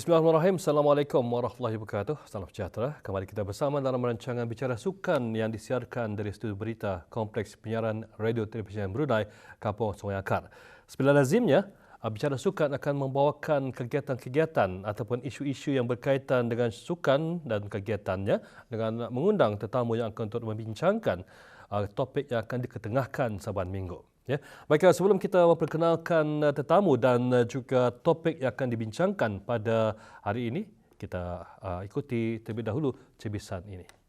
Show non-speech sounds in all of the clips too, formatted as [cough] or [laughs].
Bismillahirrahmanirrahim. Assalamualaikum warahmatullahi wabarakatuh. Salam sejahtera. Kembali kita bersama dalam rancangan Bicara Sukan yang disiarkan dari studio berita Kompleks Penyiaran Radio Televisyen Brunei, Kampung Sungai Akar. Seperti lazimnya, Bicara Sukan akan membawakan kegiatan-kegiatan ataupun isu-isu yang berkaitan dengan sukan dan kegiatannya dengan mengundang tetamu yang akan untuk membincangkan uh, topik yang akan diketengahkan saban minggu. Ya. Baiklah, sebelum kita memperkenalkan uh, tetamu dan uh, juga topik yang akan dibincangkan pada hari ini, kita uh, ikuti terlebih dahulu cebisan ini.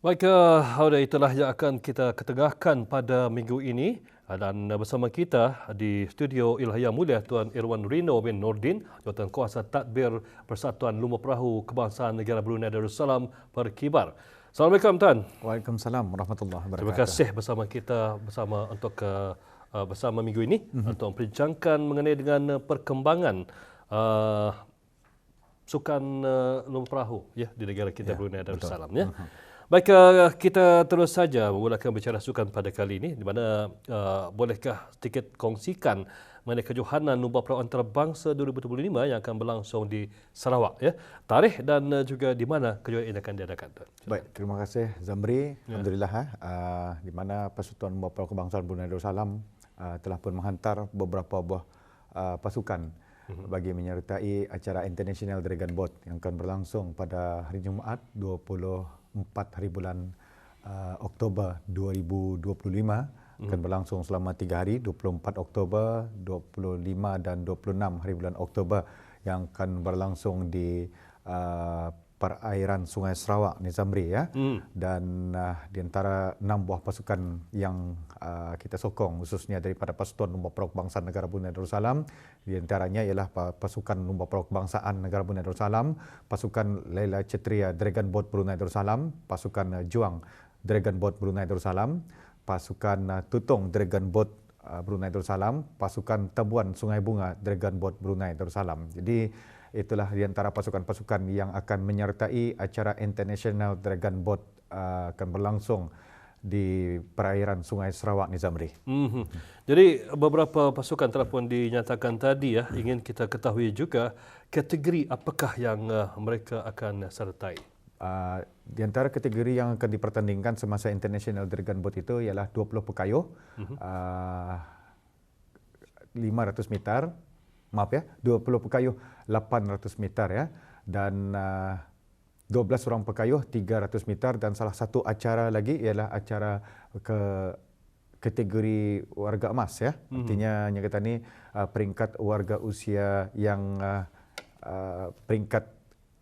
Baik, uh, itulah yang akan kita ketengahkan pada minggu ini dan bersama kita di studio Ilhaya Mulia Tuan Irwan Rino bin Nordin, Jawatan Kuasa Tadbir Persatuan Lumba Perahu Kebangsaan Negara Brunei Darussalam berkibar. Assalamualaikum Tuan. Waalaikumsalam warahmatullahi wabarakatuh. Terima kasih bersama kita bersama untuk uh, bersama minggu ini mm-hmm. untuk memperbincangkan mengenai dengan perkembangan uh, sukan uh, lumba perahu ya di negara kita ya, Brunei Darussalam ya. Mm-hmm. Baik, uh, kita terus saja memulakan bicara sukan pada kali ini di mana uh, bolehkah sedikit kongsikan mengenai kejohanan Lumba Perahu Antarabangsa 2025 yang akan berlangsung di Sarawak ya. Tarikh dan uh, juga di mana kejohanan ini akan diadakan. Baik, terima kasih Zamri. Ya. Alhamdulillah uh, di mana Persatuan Lumba Perahu Kebangsaan Brunei Darussalam uh, telah pun menghantar beberapa buah uh, pasukan mhm. bagi menyertai acara International Dragon Boat yang akan berlangsung pada hari Jumaat 20 4 hari bulan uh, Oktober 2025 hmm. akan berlangsung selama 3 hari 24 Oktober 25 dan 26 hari bulan Oktober yang akan berlangsung di uh, perairan Sungai Sarawak Nizamri ya hmm. dan uh, di antara enam buah pasukan yang uh, kita sokong khususnya daripada Persatuan Lumba Perahu Kebangsaan Negara Brunei Darussalam di antaranya ialah pasukan Lumba Perahu Kebangsaan Negara Brunei Darussalam pasukan Laila Cetria Dragon Boat Brunei Darussalam pasukan uh, Juang Dragon Boat Brunei Darussalam pasukan uh, Tutong Dragon Boat uh, Brunei Darussalam pasukan Tebuan Sungai Bunga Dragon Boat Brunei Darussalam jadi itulah di antara pasukan-pasukan yang akan menyertai acara International Dragon Boat uh, akan berlangsung di perairan Sungai Sarawak Nizamri. Mm-hmm. Jadi beberapa pasukan telah pun dinyatakan tadi ya, ingin kita ketahui juga kategori apakah yang uh, mereka akan sertai. Uh, di antara kategori yang akan dipertandingkan semasa International Dragon Boat itu ialah 20 pekayuh, mm-hmm. uh, 500 meter, maaf ya 20 pekayuh 800 meter ya dan uh, 12 orang pekayuh 300 meter dan salah satu acara lagi ialah acara ke kategori warga emas ya mm-hmm. artinya yang kata ni uh, peringkat warga usia yang uh, uh, peringkat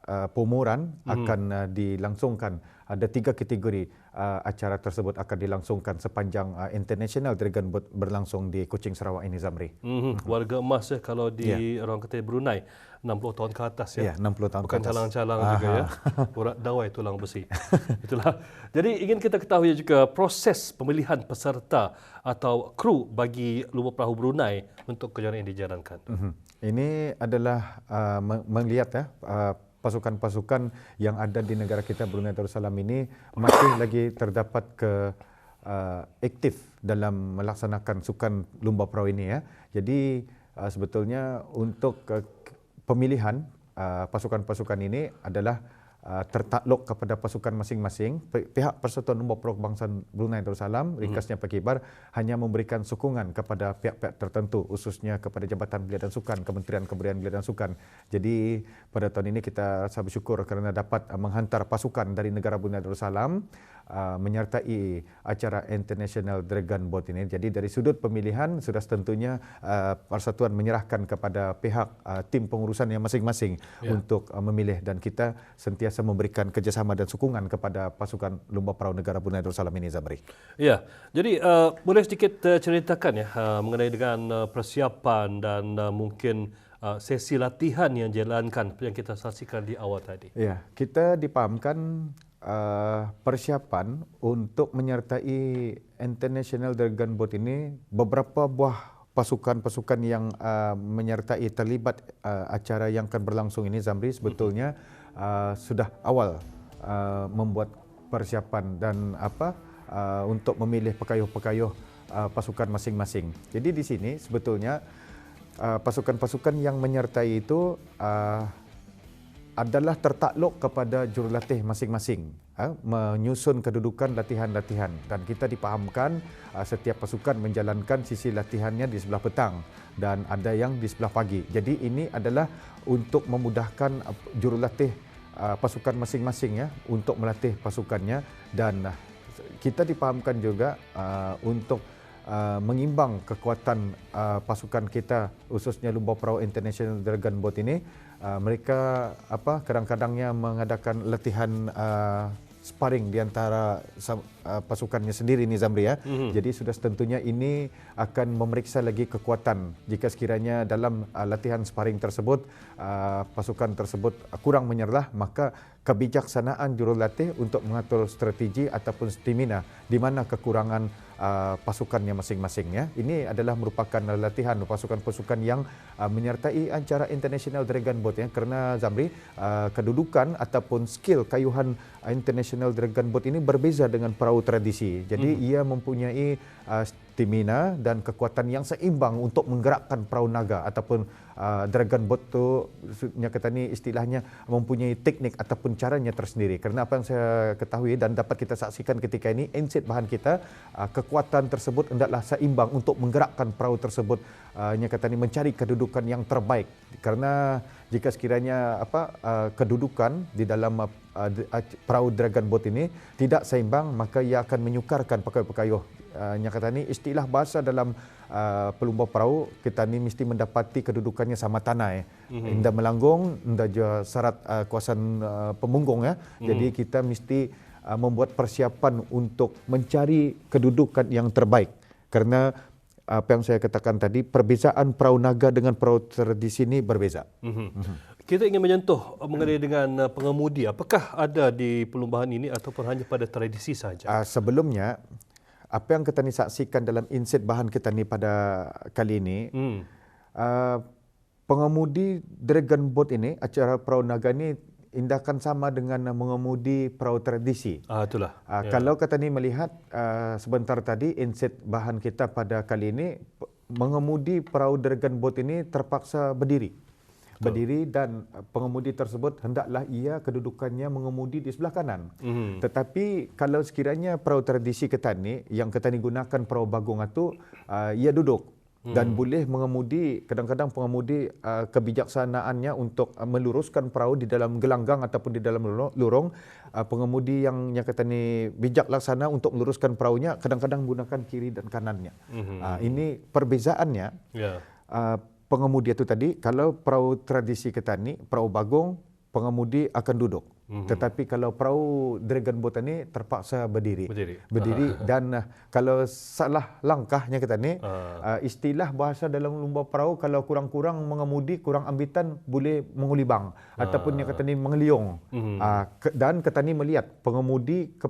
uh, peumuran mm-hmm. akan uh, dilangsungkan ada tiga kategori uh, acara tersebut akan dilangsungkan sepanjang uh, International Dragon Boat berlangsung di Kuching Sarawak ini Zamri. Mm-hmm. Warga emas ya kalau di yeah. orang kata Brunei 60 tahun ke atas ya. Ya, yeah, 60 tahun Bukan ke atas. Bukan calang-calang juga ya. Urat dawai tulang besi. [laughs] Itulah. Jadi ingin kita ketahui juga proses pemilihan peserta atau kru bagi Lumba Perahu Brunei untuk kejuaraan ini dijalankan. Mm-hmm. Ini adalah uh, melihat ya uh, pasukan-pasukan yang ada di negara kita Brunei Darussalam ini masih lagi terdapat ke uh, aktif dalam melaksanakan sukan lumba perahu ini ya. Jadi uh, sebetulnya untuk uh, pemilihan uh, pasukan-pasukan ini adalah uh, tertakluk kepada pasukan masing-masing. Pihak Persatuan Lumba Pro Kebangsaan Brunei Darussalam, hmm. ringkasnya Pak Kibar, hanya memberikan sokongan kepada pihak-pihak tertentu, khususnya kepada Jabatan Belia dan Sukan, Kementerian Kebudayaan Belia dan Sukan. Jadi pada tahun ini kita rasa bersyukur kerana dapat uh, menghantar pasukan dari negara Brunei Darussalam uh, menyertai acara International Dragon Boat ini. Jadi dari sudut pemilihan sudah tentunya uh, Persatuan menyerahkan kepada pihak uh, tim pengurusan yang masing-masing ya. untuk uh, memilih dan kita sentiasa memberikan kerjasama dan sokongan kepada pasukan Lumba Perahu Negara Brunei Darussalam ini Zamri. Ya. Jadi uh, boleh sedikit uh, ceritakan ya uh, mengenai dengan uh, persiapan dan uh, mungkin uh, sesi latihan yang jalankan yang kita saksikan di awal tadi. Ya, kita dipahamkan uh, persiapan untuk menyertai International Dragon Boat ini beberapa buah pasukan-pasukan yang uh, menyertai terlibat uh, acara yang akan berlangsung ini Zamri sebetulnya uh, sudah awal uh, membuat persiapan dan apa uh, untuk memilih pekayuh-pekayuh uh, pasukan masing-masing. Jadi di sini sebetulnya uh, pasukan-pasukan yang menyertai itu uh, adalah tertakluk kepada jurulatih masing-masing ha, menyusun kedudukan latihan-latihan dan kita dipahamkan uh, setiap pasukan menjalankan sisi latihannya di sebelah petang dan ada yang di sebelah pagi. Jadi ini adalah untuk memudahkan uh, jurulatih uh, pasukan masing-masing ya untuk melatih pasukannya. Dan uh, kita dipahamkan juga uh, untuk uh, mengimbang kekuatan uh, pasukan kita khususnya Lumba Perahu International Dragon Boat ini. Uh, mereka apa kadang-kadangnya mengadakan latihan uh, sparring di antara uh, pasukannya sendiri ni Zamri ya. Mm-hmm. Jadi sudah tentunya ini akan memeriksa lagi kekuatan jika sekiranya dalam uh, latihan sparring tersebut uh, pasukan tersebut kurang menyerlah maka kebijaksanaan jurulatih untuk mengatur strategi ataupun stamina di mana kekurangan Uh, pasukannya masing-masing ya. Ini adalah merupakan latihan pasukan-pasukan yang uh, menyertai acara International Dragon Boat ya kerana Zamri uh, kedudukan ataupun skill kayuhan International Dragon Boat ini berbeza dengan perahu tradisi. Jadi hmm. ia mempunyai uh, stamina dan kekuatan yang seimbang untuk menggerakkan perahu naga ataupun uh, dragon boat tu yang kata ni istilahnya mempunyai teknik ataupun caranya tersendiri. Kerana apa yang saya ketahui dan dapat kita saksikan ketika ini inset bahan kita uh, kekuatan tersebut hendaklah seimbang untuk menggerakkan perahu tersebut uh, yang kata ni mencari kedudukan yang terbaik. Kerana jika sekiranya apa uh, kedudukan di dalam uh, uh, perahu dragon boat ini tidak seimbang maka ia akan menyukarkan pakaian-pakaian uh, yang kata ni istilah bahasa dalam uh, pelumba perahu kita ni mesti mendapati kedudukannya sama tanah eh. Mm-hmm. Indah melanggung, indah juga syarat uh, kuasaan uh, pemunggung ya. Mm-hmm. Jadi kita mesti uh, membuat persiapan untuk mencari kedudukan yang terbaik. Kerana apa yang saya katakan tadi perbezaan perahu naga dengan perahu tradisi ini berbeza. Mm-hmm. Mm-hmm. Kita ingin menyentuh mengenai dengan uh, pengemudi. Apakah ada di pelumbahan ini ataupun hanya pada tradisi saja? Uh, sebelumnya apa yang kita ni saksikan dalam inset bahan kita ni pada kali ini hmm. uh, pengemudi dragon boat ini acara perahu naga ni indahkan sama dengan mengemudi perahu tradisi. Ah itulah. Uh, ya. Kalau kita ni melihat uh, sebentar tadi inset bahan kita pada kali ini mengemudi perahu dragon boat ini terpaksa berdiri berdiri dan uh, pengemudi tersebut hendaklah ia kedudukannya mengemudi di sebelah kanan. Mm-hmm. Tetapi kalau sekiranya perahu tradisi ketani yang ketani gunakan perahu bagong itu uh, ia duduk dan boleh mengemudi kadang-kadang pengemudi uh, kebijaksanaannya untuk uh, meluruskan perahu di dalam gelanggang ataupun di dalam lorong uh, pengemudi yang yang kata ni bijak laksana untuk meluruskan perahunya kadang-kadang menggunakan kiri dan kanannya. Mm-hmm. Uh, ini perbezaannya. Yeah. Uh, pengemudi itu tadi kalau perahu tradisi ketani perahu bagong pengemudi akan duduk mm-hmm. tetapi kalau perahu dragon boat ini terpaksa berdiri berdiri, berdiri dan uh, kalau salah langkahnya kita ni uh. uh, istilah bahasa dalam lumba perahu kalau kurang-kurang mengemudi kurang ambitan boleh mengulibang uh. ataupun yang kata ni mengeliung mm-hmm. uh, ke, dan ketani melihat pengemudi ke,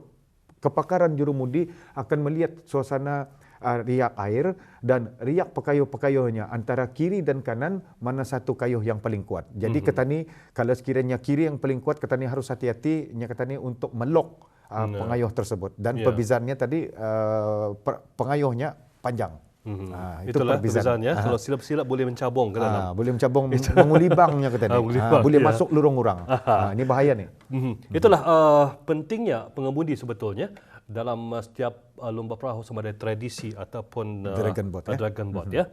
kepakaran jurumudi akan melihat suasana uh, riak air dan riak pekayuh-pekayuhnya antara kiri dan kanan mana satu kayuh yang paling kuat. Jadi mm-hmm. ketani kalau sekiranya kiri yang paling kuat ketani harus hati-hati nya ketani untuk melok uh, pengayuh tersebut dan yeah. perbezaannya tadi uh, pengayuhnya panjang. Hmm. Ha, itu Itulah perbezaannya. Ha. Kalau silap-silap boleh mencabung ke dalam. Ha, boleh mencabung [laughs] mengulibangnya kata ni. Ha, boleh ya. masuk lorong orang. Ha, ini bahaya ni. Hmm. Itulah uh, pentingnya pengemudi sebetulnya dalam uh, setiap uh, lomba perahu sama ada tradisi ataupun uh, dragon boat, uh, ya. Dragon boat hmm. ya.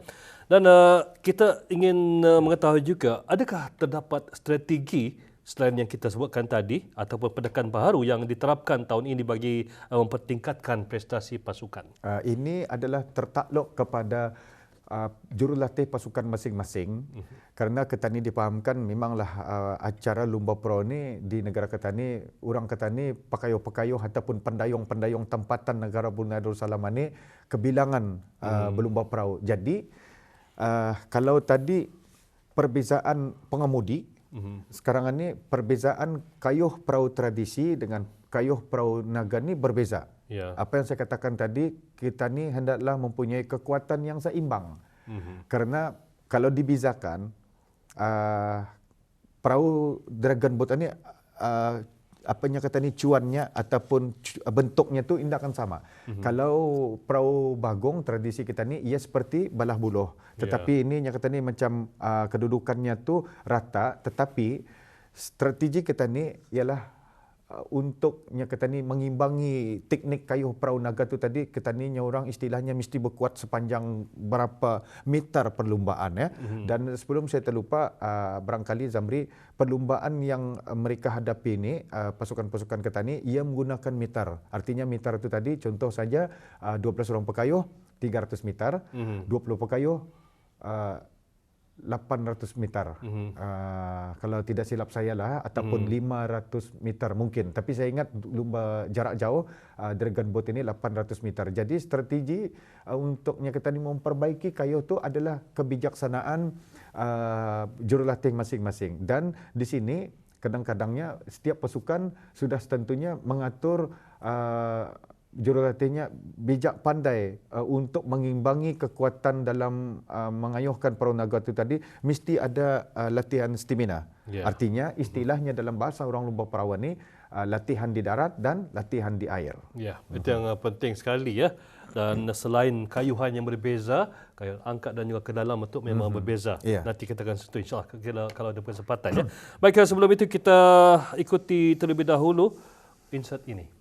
Dan uh, kita ingin uh, mengetahui juga adakah terdapat strategi selain yang kita sebutkan tadi ataupun pendekan baru yang diterapkan tahun ini bagi uh, mempertingkatkan prestasi pasukan? Uh, ini adalah tertakluk kepada uh, jurulatih pasukan masing-masing uh-huh. kerana Ketani dipahamkan memanglah uh, acara Lumba Pro ini di negara Ketani orang Ketani pakayuh-pakayuh ataupun pendayung-pendayung tempatan negara Brunei Darussalam ini kebilangan uh, uh-huh. berlumba perahu. Jadi uh, kalau tadi perbezaan pengemudi Mm-hmm. Sekarang ini perbezaan kayuh perahu tradisi dengan kayuh perahu naga ni berbeza. Yeah. Apa yang saya katakan tadi, kita ni hendaklah mempunyai kekuatan yang seimbang. Mm-hmm. Karena kalau dibizakan, uh, perahu dragon boat ini uh, apa yang kata ni cuannya ataupun bentuknya tu indah akan sama. Mm-hmm. Kalau perahu bagong tradisi kita ni ia seperti balah buluh. Tetapi yeah. ini yang kata ni macam uh, kedudukannya tu rata tetapi strategi kita ni ialah uh, untuk yang kata ni mengimbangi teknik kayuh perahu naga tu tadi kita ni orang istilahnya mesti berkuat sepanjang berapa meter perlumbaan ya. Mm-hmm. Dan sebelum saya terlupa uh, barangkali Zamri perlumbaan yang uh, mereka hadapi ini uh, pasukan-pasukan ketani ia menggunakan meter. Artinya meter itu tadi contoh saja uh, 12 orang pekayuh 300 meter, mm-hmm. 20 pekayuh uh, 800 meter. Mm-hmm. Uh, kalau tidak silap saya lah ataupun mm. 500 meter mungkin. Tapi saya ingat lumba jarak jauh uh, Dragon Boat ini 800 meter. Jadi strategi uh, untuknya kita ni memperbaiki kayu tu adalah kebijaksanaan uh, jurulatih masing-masing. Dan di sini kadang-kadangnya setiap pasukan sudah tentunya mengatur uh, jurulatihnya bijak pandai uh, untuk mengimbangi kekuatan dalam uh, mengayuhkan perahu naga itu tadi mesti ada uh, latihan stamina. Yeah. Artinya istilahnya mm-hmm. dalam bahasa orang lumba perawan ni uh, latihan di darat dan latihan di air. Ya, yeah, itu yang uh, penting sekali ya. Dan selain kayuhan yang berbeza, kayu angkat dan juga ke dalam itu memang mm-hmm. berbeza. Yeah. Nanti kita akan sentuh insya-Allah kalau, kalau ada kesempatan ya. [coughs] Baik, sebelum itu kita ikuti terlebih dahulu insert ini.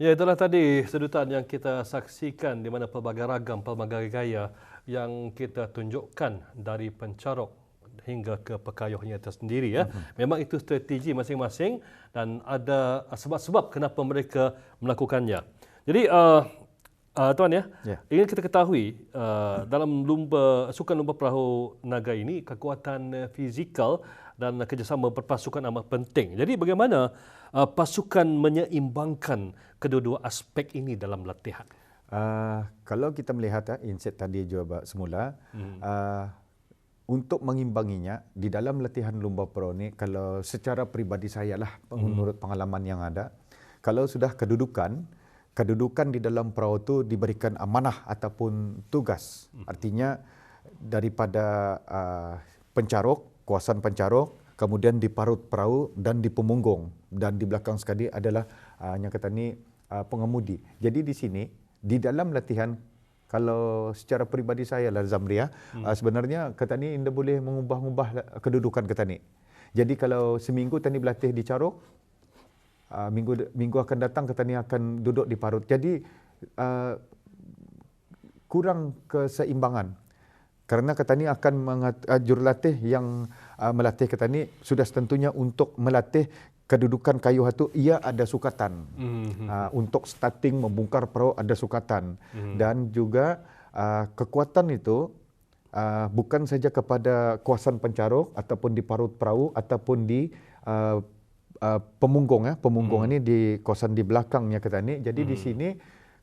Ya, itulah tadi sedutan yang kita saksikan di mana pelbagai ragam, pelbagai gaya yang kita tunjukkan dari pencarok hingga ke pekayuhnya itu sendiri. Ya. Uh-huh. Memang itu strategi masing-masing dan ada sebab-sebab kenapa mereka melakukannya. Jadi, uh, Uh, tuan ya, yeah. ingin kita ketahui uh, dalam lumba sukan lumba perahu naga ini kekuatan fizikal dan kerjasama berpasukan amat penting. Jadi bagaimana uh, pasukan menyeimbangkan kedua-dua aspek ini dalam latihan? Uh, kalau kita melihat uh, inset tadi juga semula, hmm. uh, untuk mengimbanginya di dalam latihan lumba pro ini, kalau secara pribadi saya lah hmm. menurut pengalaman yang ada, kalau sudah kedudukan, kedudukan di dalam perahu itu diberikan amanah ataupun tugas. Hmm. Artinya daripada uh, pencaruk, kuasaan pencaruk, kemudian di parut perahu dan di pemunggung dan di belakang sekali adalah uh, yang kata ni uh, pengemudi. Jadi di sini di dalam latihan kalau secara peribadi saya lah Zamria hmm. uh, sebenarnya kata ni anda boleh mengubah-ubah kedudukan kata ni. Jadi kalau seminggu tani berlatih di Caruk uh, minggu minggu akan datang kata ni akan duduk di Parut. Jadi uh, kurang keseimbangan. Kerana kata ni akan mengat, uh, jurulatih yang uh, melatih kata ni sudah tentunya untuk melatih kedudukan kayu itu ia ada sukatan. Mm-hmm. Uh, untuk starting membongkar perahu ada sukatan. Mm-hmm. Dan juga uh, kekuatan itu uh, bukan saja kepada kuasaan pencaruk ataupun di parut perahu ataupun di uh, Uh, pemunggung ya pemunggung hmm. ini di kawasan di belakangnya kata ni jadi hmm. di sini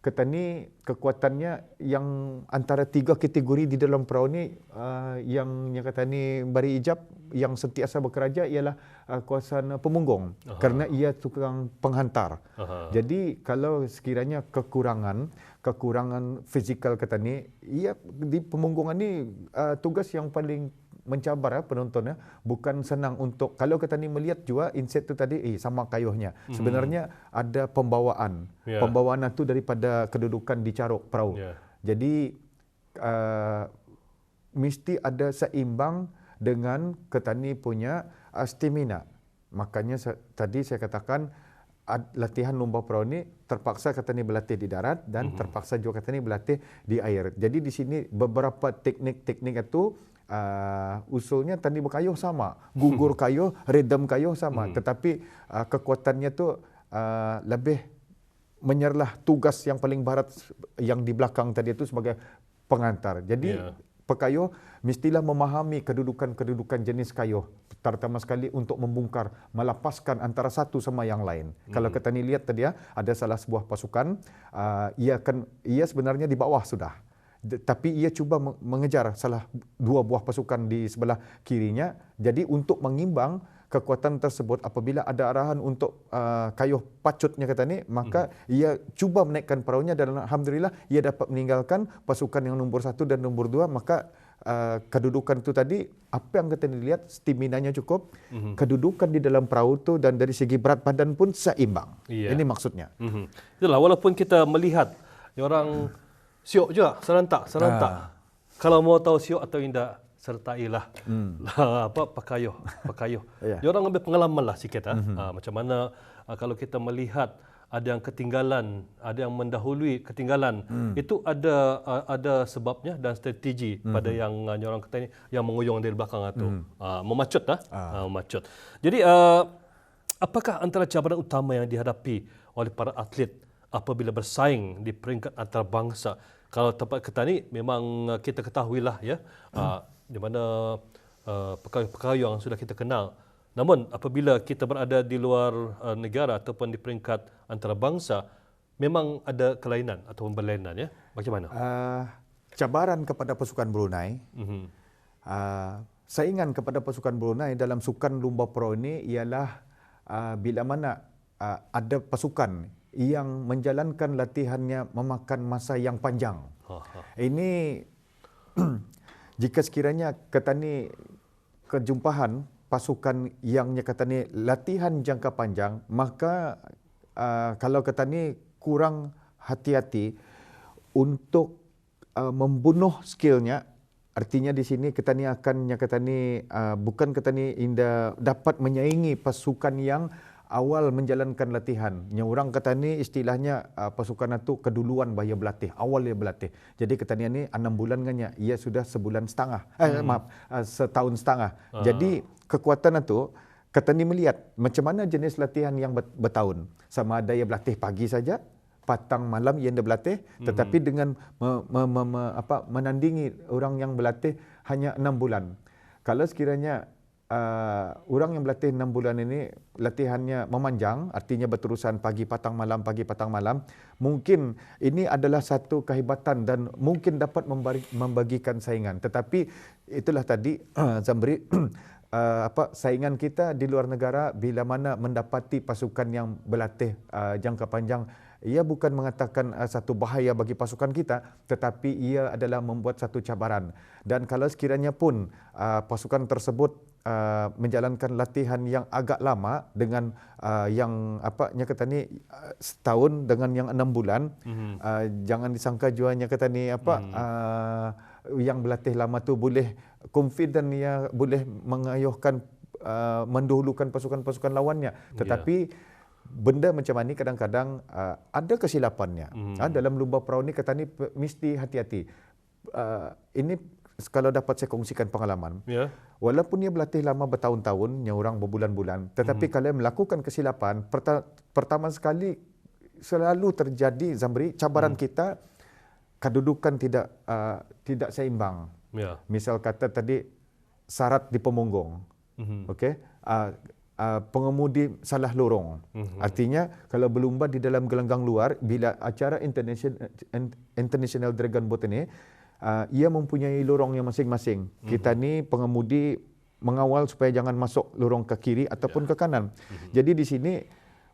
kata ni kekuatannya yang antara tiga kategori di dalam perahu ni uh, yang yang kata ni bari ijab yang sentiasa bekerja ialah uh, kawasan pemunggung Aha. kerana ia tukang penghantar Aha. jadi kalau sekiranya kekurangan kekurangan fizikal kata ni ia di pemunggungan ni uh, tugas yang paling mencabar ya penonton ya bukan senang untuk kalau kita ni melihat juga inset tu tadi eh sama kayuhnya mm-hmm. sebenarnya ada pembawaan yeah. pembawaan itu daripada kedudukan di caruk perahu yeah. jadi uh, mesti ada seimbang dengan ketani punya uh, stamina makanya tadi saya katakan latihan lomba perahu ni terpaksa kata ni berlatih di darat dan mm-hmm. terpaksa juga kata ni berlatih di air. Jadi di sini beberapa teknik-teknik itu uh, usulnya tadi berkayuh sama, [laughs] gugur kayuh, redam kayuh sama, hmm. tetapi uh, kekuatannya tu uh, lebih menyerlah tugas yang paling barat yang di belakang tadi itu sebagai pengantar. Jadi yeah. Pekayuh mestilah memahami kedudukan-kedudukan jenis kayuh terutama sekali untuk membongkar melepaskan antara satu sama yang lain. Hmm. Kalau kita ni lihat tadi ya, ada salah sebuah pasukan uh, ia akan ia sebenarnya di bawah sudah tapi ia cuba mengejar salah dua buah pasukan di sebelah kirinya jadi untuk mengimbang kekuatan tersebut apabila ada arahan untuk uh, kayuh pacutnya kata ni maka hmm. ia cuba menaikkan perahunya dan alhamdulillah ia dapat meninggalkan pasukan yang nombor satu dan nombor dua maka uh, kedudukan itu tadi apa yang kita lihat staminanya cukup hmm. kedudukan di dalam perahu itu dan dari segi berat badan pun seimbang yeah. ini maksudnya hmm. itulah walaupun kita melihat orang siok juga serentak serentak ha. kalau mau tahu siok atau tidak sertailah hmm. [laughs] apa pakayuh pakayuh [laughs] yeah. dia orang ambil pengalaman lah sikit mm-hmm. ha, macam mana ha, kalau kita melihat ada yang ketinggalan ada yang mendahului ketinggalan mm. itu ada ada sebabnya dan strategi mm-hmm. pada yang orang kata ini yang menguyung dari belakang itu mm. ha, memacut lah ha. ha, memacut jadi uh, apakah antara cabaran utama yang dihadapi oleh para atlet apabila bersaing di peringkat antarabangsa kalau tempat kita ni memang uh, kita ketahuilah ya hmm. uh, di mana uh, perkara-perkara yang sudah kita kenal namun apabila kita berada di luar uh, negara ataupun di peringkat antarabangsa memang ada kelainan atau berlainan ya macam mana uh, cabaran kepada pasukan Brunei uh-huh. uh, saingan kepada pasukan Brunei dalam sukan lumba pro ini ialah uh, bila mana uh, ada pasukan yang menjalankan latihannya memakan masa yang panjang. Ini [clears throat] jika sekiranya ketani kejumpahan pasukan yang nyakatani latihan jangka panjang, maka uh, kalau ketani kurang hati-hati untuk uh, membunuh skillnya, artinya di sini ketani akan nyakatani uh, bukan ketani indah dapat menyaingi pasukan yang awal menjalankan latihan. Yang orang kata ni istilahnya uh, pasukan itu keduluan bahaya berlatih. Awal dia berlatih. Jadi ketanian ni enam bulan kan ia sudah sebulan setengah. Eh, hmm. maaf, uh, setahun setengah. Uh. Jadi kekuatan itu kata ni melihat macam mana jenis latihan yang bertahun. Sama ada ia berlatih pagi saja, patang malam yang dia berlatih tetapi mm-hmm. dengan me, me, me, me, apa menandingi orang yang berlatih hanya enam bulan. Kalau sekiranya uh, orang yang berlatih enam bulan ini latihannya memanjang, artinya berterusan pagi patang malam pagi patang malam, mungkin ini adalah satu kehebatan dan mungkin dapat membagikan saingan. Tetapi itulah tadi [clears throat] uh, Zamri [clears throat] uh, apa saingan kita di luar negara bila mana mendapati pasukan yang berlatih uh, jangka panjang ia bukan mengatakan uh, satu bahaya bagi pasukan kita tetapi ia adalah membuat satu cabaran dan kalau sekiranya pun uh, pasukan tersebut uh, menjalankan latihan yang agak lama dengan uh, yang apa nya kata ni uh, setahun dengan yang enam bulan mm-hmm. uh, jangan disangka jualnya kata ni apa mm. uh, yang berlatih lama tu boleh confident ya boleh mengayuhkan uh, mendahulukan pasukan-pasukan lawannya tetapi yeah benda macam ni kadang-kadang uh, ada kesilapannya. Mm. Uh, dalam lumba perahu ni kata ni mesti hati-hati. Uh, ini kalau dapat saya kongsikan pengalaman. Yeah. Walaupun dia berlatih lama bertahun-tahun, yang orang berbulan-bulan, tetapi mm. kalau melakukan kesilapan, perta- pertama sekali selalu terjadi Zamri cabaran mm. kita kedudukan tidak uh, tidak seimbang. Yeah. Misal kata tadi syarat di pemunggong. Mm-hmm. Okey. Uh, uh, pengemudi salah lorong. Mm-hmm. Artinya kalau berlumba di dalam gelanggang luar bila acara international international dragon boat ini uh, ia mempunyai lorong yang masing-masing. Mm-hmm. Kita ni pengemudi mengawal supaya jangan masuk lorong ke kiri ataupun yeah. ke kanan. Mm-hmm. Jadi di sini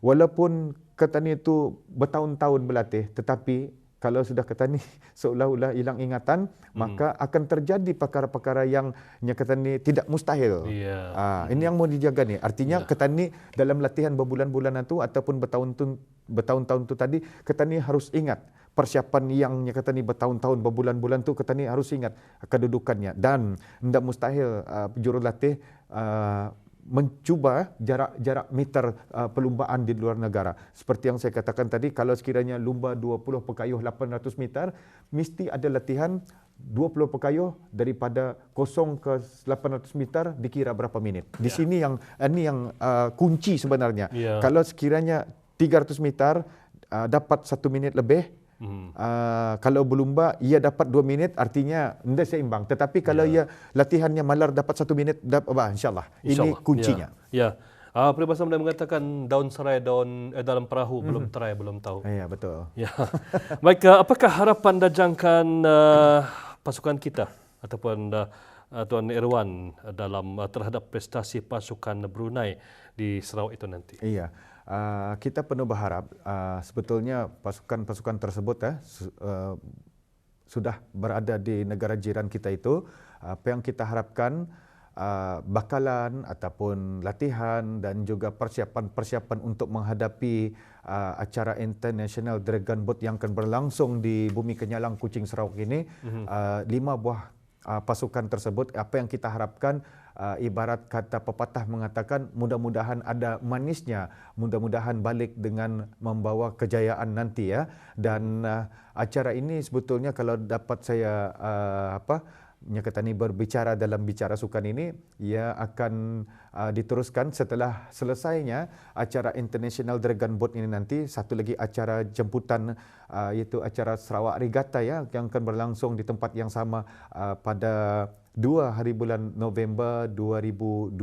walaupun ketani itu bertahun-tahun berlatih tetapi kalau sudah ketani [laughs] seolah-olah hilang ingatan hmm. maka akan terjadi perkara-perkara yang yang ketani tidak mustahil. Yeah. Ha, hmm. ini yang mau dijaga ni. Artinya yeah. ketani dalam latihan berbulan-bulan itu ataupun bertahun-tahun bertahun-tahun tu tadi ketani harus ingat persiapan yang yang kata ni bertahun-tahun berbulan-bulan tu kata ni harus ingat kedudukannya dan tidak mustahil uh, jurulatih uh, mencuba jarak-jarak meter uh, perlumbaan di luar negara. Seperti yang saya katakan tadi, kalau sekiranya lumba 20 pekayuh 800 meter, mesti ada latihan 20 pekayuh daripada kosong ke 800 meter dikira berapa minit. Di ya. sini yang ini yang uh, kunci sebenarnya. Ya. Kalau sekiranya 300 meter uh, dapat satu minit lebih, Hmm. Uh, kalau berlumba ia dapat dua minit artinya tidak seimbang. Tetapi kalau ya. ia latihannya malar dapat satu minit, dapat, bah, insyaAllah. Insya Ini kuncinya. Ya. ya. Uh, peribahasa Melayu mengatakan daun serai daun eh, dalam perahu hmm. belum terai belum tahu. Ya betul. Ya. [laughs] Baik, uh, apakah harapan dan jangkaan uh, pasukan kita ataupun uh, Tuan Irwan dalam uh, terhadap prestasi pasukan Brunei di Sarawak itu nanti? Iya. Uh, kita penuh berharap uh, sebetulnya pasukan-pasukan tersebut eh, uh, sudah berada di negara jiran kita itu apa yang kita harapkan uh, bakalan ataupun latihan dan juga persiapan-persiapan untuk menghadapi uh, acara International Dragon Boat yang akan berlangsung di Bumi Kenyalang Kuching Sarawak ini mm-hmm. uh, lima buah uh, pasukan tersebut apa yang kita harapkan uh, ibarat kata pepatah mengatakan mudah-mudahan ada manisnya mudah-mudahan balik dengan membawa kejayaan nanti ya. Dan uh, acara ini sebetulnya kalau dapat saya uh, apa Nyakatani berbicara dalam bicara sukan ini ia akan uh, diteruskan setelah selesainya acara International Dragon Boat ini nanti satu lagi acara jemputan uh, iaitu acara Sarawak Regatta ya yang akan berlangsung di tempat yang sama uh, pada dua hari bulan November 2025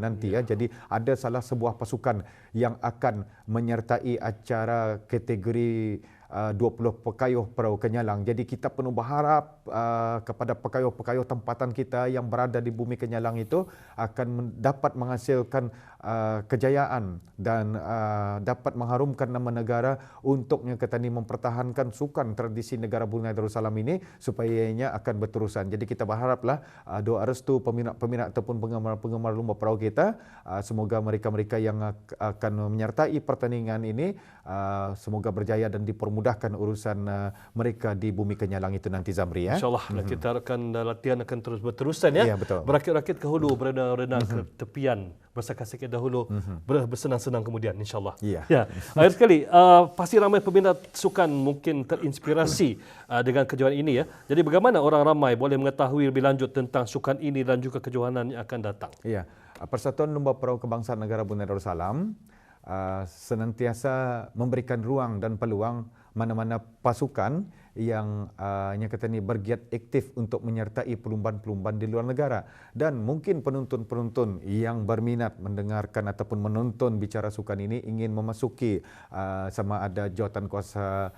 nanti ya. ya. Jadi ada salah sebuah pasukan yang akan menyertai acara kategori uh, 20 pekayuh perahu kenyalang. Jadi kita penuh berharap uh, kepada pekayuh-pekayuh tempatan kita yang berada di bumi kenyalang itu akan dapat menghasilkan uh, kejayaan dan uh, dapat mengharumkan nama negara untuknya kata ini mempertahankan sukan tradisi negara Brunei Darussalam ini supaya ianya akan berterusan. Jadi kita berharaplah uh, doa restu peminat-peminat ataupun penggemar-penggemar lumba perahu kita uh, semoga mereka-mereka yang akan menyertai pertandingan ini uh, semoga berjaya dan dipermudahkan urusan uh, mereka di bumi kenyalang itu nanti Zamri ya. Insyaallah mm-hmm. kita akan latihan akan terus berterusan ya. ya betul. Berakit-rakit ke hulu, berenang-renang mm-hmm. ke tepian, bersakat sikit dahulu, mm-hmm. bersenang-senang kemudian insyaallah. Ya. ya. Akhir sekali, uh, pasti ramai peminat sukan mungkin terinspirasi uh, dengan kejohanan ini ya. Jadi bagaimana orang ramai boleh mengetahui lebih lanjut tentang sukan ini dan juga kejohanan yang akan datang? Ya. Persatuan Lumba Perahu Kebangsaan Negara Brunei Darussalam uh, senantiasa memberikan ruang dan peluang mana-mana pasukan yang uh, yang kata ni bergiat aktif untuk menyertai perlumban-perlumban di luar negara. Dan mungkin penonton-penonton yang berminat mendengarkan ataupun menonton bicara sukan ini ingin memasuki uh, sama ada jawatan kuasa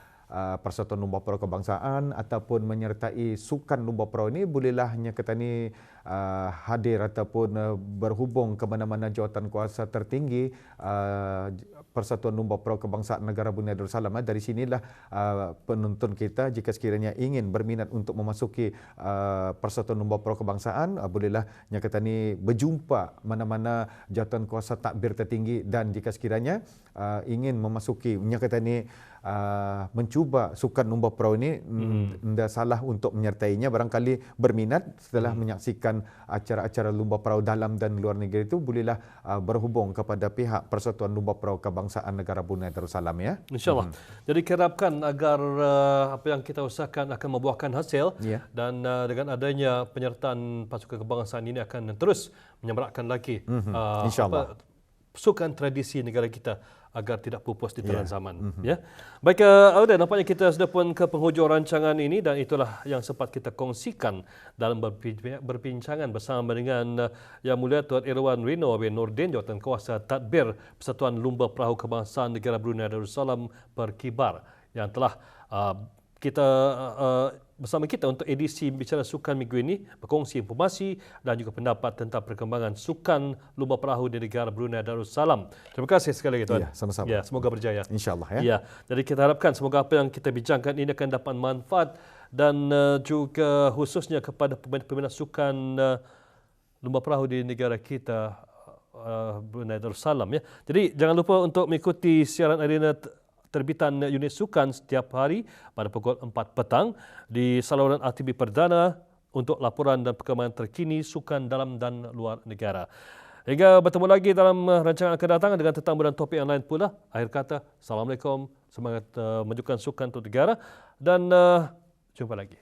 Persatuan Lumba Pro Kebangsaan ataupun menyertai sukan Lumba Pro ini bolehlah hanya kata ni uh, hadir ataupun uh, berhubung ke mana-mana jawatan kuasa tertinggi uh, Persatuan Lumba Pro Kebangsaan Negara Brunei Darussalam. Uh, dari sinilah uh, penonton kita jika sekiranya ingin berminat untuk memasuki uh, Persatuan Lumba Pro Kebangsaan uh, bolehlah hanya kata ni berjumpa mana-mana jawatan kuasa takbir tertinggi dan jika sekiranya uh, ingin memasuki kata ni uh, mencuba sukan lumba pro ini hmm. tidak salah untuk menyertainya barangkali berminat setelah hmm. menyaksikan acara-acara lumba pro dalam dan luar negeri itu bolehlah uh, berhubung kepada pihak Persatuan Lumba Pro Kebangsaan Negara Brunei Darussalam ya insyaallah hmm. jadi harapkan agar uh, apa yang kita usahakan akan membuahkan hasil yeah. dan uh, dengan adanya penyertaan pasukan kebangsaan ini akan terus menyemarakkan lagi hmm. uh, insyaallah sukan tradisi negara kita agar tidak pupus di telan yeah. zaman. Mm-hmm. Ya. Baik, uh, Auda, nampaknya kita sudah pun ke penghujung rancangan ini dan itulah yang sempat kita kongsikan dalam berbincangan bersama dengan uh, Yang Mulia Tuan Irwan Rino bin Nordin, Jawatan Kuasa Tadbir Persatuan Lumba Perahu Kebangsaan Negara Brunei Darussalam Perkibar yang telah uh, kita uh, bersama kita untuk edisi bicara sukan minggu ini berkongsi informasi dan juga pendapat tentang perkembangan sukan lumba perahu di negara Brunei Darussalam. Terima kasih sekali lagi tuan. Ya, sama-sama. Ya, semoga berjaya. Insyaallah ya. Ya, jadi kita harapkan semoga apa yang kita bincangkan ini akan dapat manfaat dan uh, juga khususnya kepada pemain-pemain sukan uh, lumba perahu di negara kita uh, Brunei Darussalam ya. Jadi jangan lupa untuk mengikuti siaran arena terbitan unit sukan setiap hari pada pukul 4 petang di saluran RTB Perdana untuk laporan dan perkembangan terkini sukan dalam dan luar negara. Hingga bertemu lagi dalam rancangan akan datang dengan tetamu dan topik yang lain pula. Akhir kata, Assalamualaikum. Semangat uh, menunjukkan sukan untuk negara dan uh, jumpa lagi.